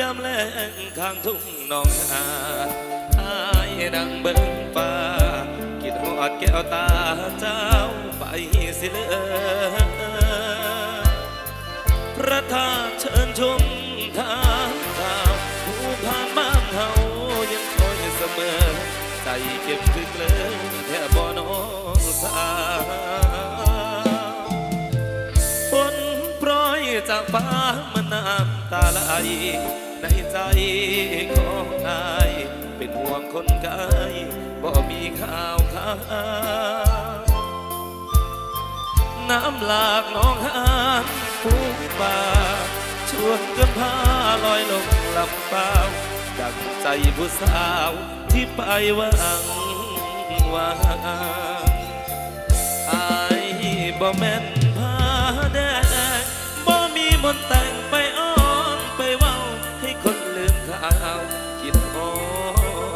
ยามแลงข้างทุ่งนองนาอายดังเบิ่งฟ้าคิดหอดแก้วตาเจ้าไปสิเหลอพระธาตุเชิญชมทางขาวผู้ผ่านบ้านเฮายังคอยเสมอ ใจเก็บคือเกลือแท่บ่น้องสาวฝนโปรยจากฟ้ามันน้ำตาไหลในใจของอาย เป็นห่วงคนไกลบ่มีข่าวข่าวน้ำหลากหนองหานผู้ป่าชวนกันพาลอยลงลำเปล่าดังใจผู้สาวที่ไปหวังว่าอายบ่แม่นพาแดงบ่มีมนแต่งาวคิดฮอ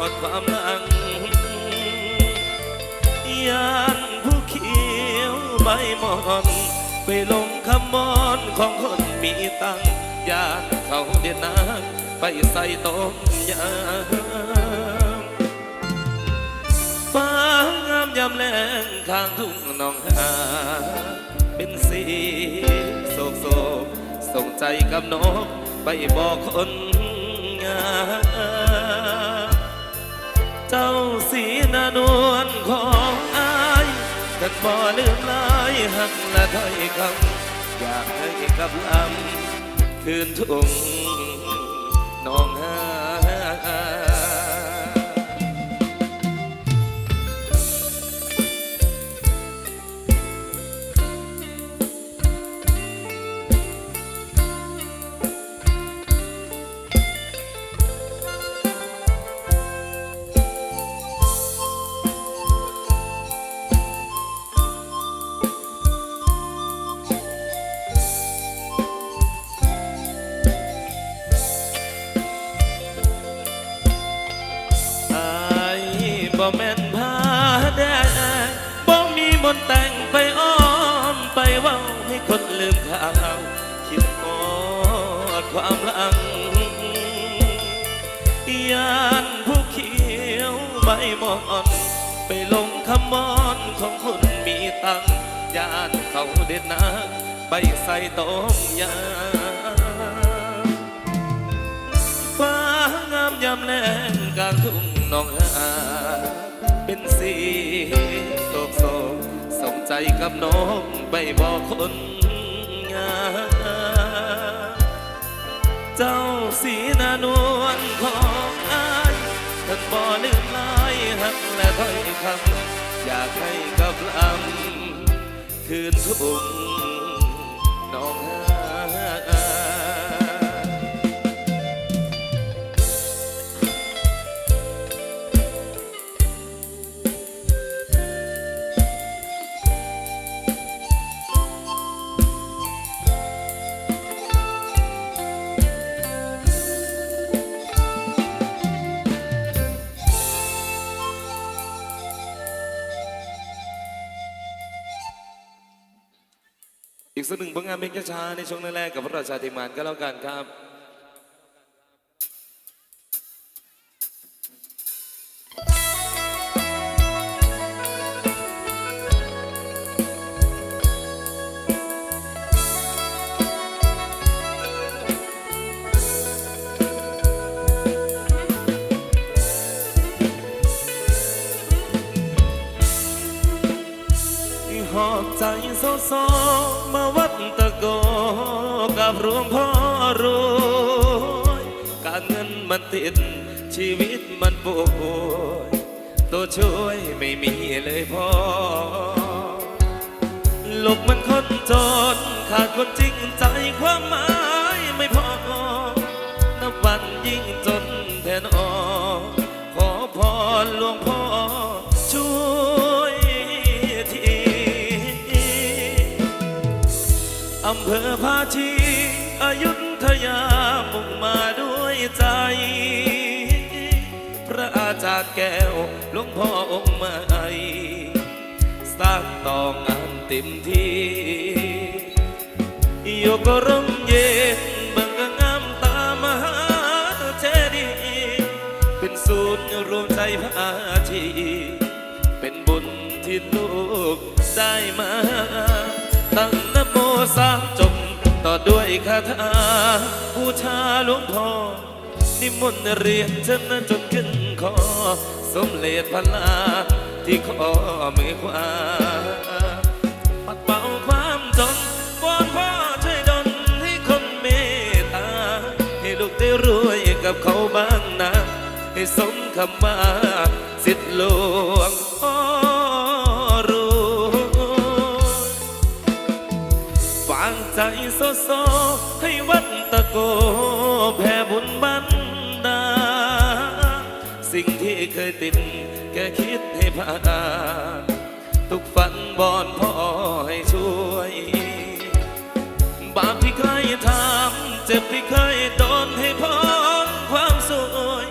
ดความหลังยานผู้เขียวใบหมอนไปลงคำมอนของคนมีตังยานเขาเด็ดน้ำไปใส่ต้มยำฟ้างามยามแลงข้างทุ่งนองหาเป็นสีโศกโศกส่งใจกับนกไปบอกคน เจ้าสีนานวลของอายกันบ่ลืมลายหักและถ้อยคำอยากให้กับลำคืนทุ่งน้อง ว้าให้คนลืมข่าวคิดฮอดความหลังยานผู้เขียวใบมอน ไปลงคำมอนของคนมีตังยานเขาเด็ดน้ำไปใส่ต้มยำฟ้างามยามแลงกลางทุ่งนองหาเป็นสีโศกโศกส่งใจกับน้องไปบอกคน เจ้าสีนานวลของอายท่านบ่ลืมลายหักและถ้อยคำอยากให้กับลำคืนทุ่ง อีกสักหนึ่งผลงานเพลงช้าๆในช่วงแรกๆกับพระราชาธิมานก็แล้วกันครับ กับรวงพ่อรวยการเงินมันติด ชีวิตมันป่วยตัวช่วยไม่มีเลยพ่อลูกมันคนจน ขาดคนจริงใจความหมาย ยามุ่งมาด้วยใจ พระอาจารย์แก้วหลวงพ่อองค์ใหม่สร้างต่องานเต็มที่โยกร่มเย็นบังกงามตามหาเจดีย์เป็นศูนย์รวมใจพระอาชีเป็นบุญที่ลูกได้มา ตั้งนโมสามจ ด้วยคาถาบูชาหลวงพ่อนิมนต์เรียนฉันจนขึ้นคอสมเลดพลาที่ขอมือขวาปัดเป่าความจนวอนพ่อช่วยดลให้คนเมตตา ให้ลูกได้รวยกับเขาบ้างนะ ให้สมคำว่าสิทธิหลวง โซโซให้วัดตะโกแผ่บุญบันดา สิ่งที่เคยติดแกคิดให้ผ่านทุกฝันบอนพ่อให้ช่วย บาปที่เคยทำเจ็บที่เคยโดนให้พ้นความสวย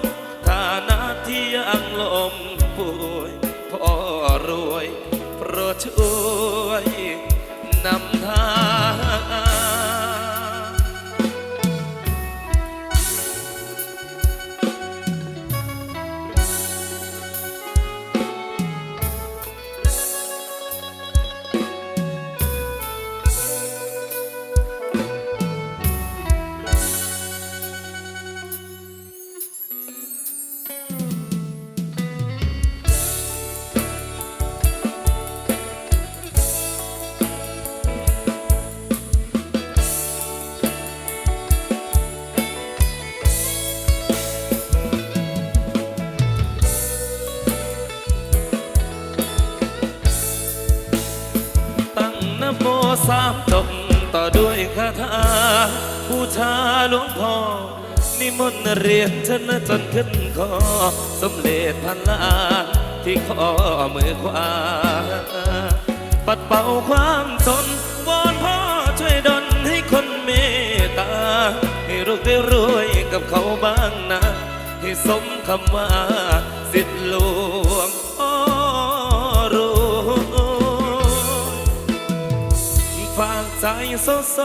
ฐานะที่ยังลมป่วยพ่อรวยโปรดช่วยนำ สามจบต่อด้วยคาถาบูชาหลวงพ่อนิมนต์เรียนชนะจนขึ้นคอสมเด็จพันลานที่ข้อมือขวา ปัดเป่าความจนวอนพ่อช่วยดลให้คนเมตตา ให้ลูกได้รวยกับเขาบ้างนะ ให้สมคำว่าสิทธิหลวง โซโซ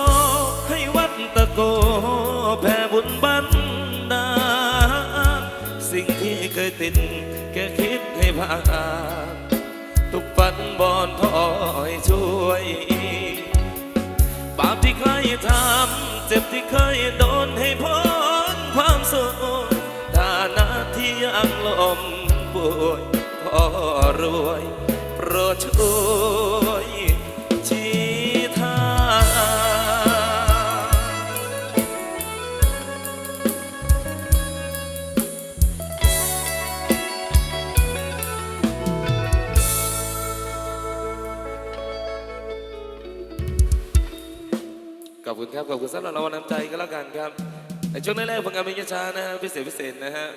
ให้วัดตะโกแผ่บุญบันดา สิ่งที่เคยติดแกคิดให้ผ่านทุกฝันบอนพ่อให้ช่วย บาปที่เคยทำเจ็บที่เคยโดนให้พ้นความโศกฐานะที่ยังลมป่วยพ่อรวยโปรดช่วย ขอบคุณครับ ขอบคุณสำหรับรางวัลน้ำใจก็แล้วกันครับในช่วงแรกๆผลงานเป็นยช้านะฮะพิเศษพิเศษนะฮะ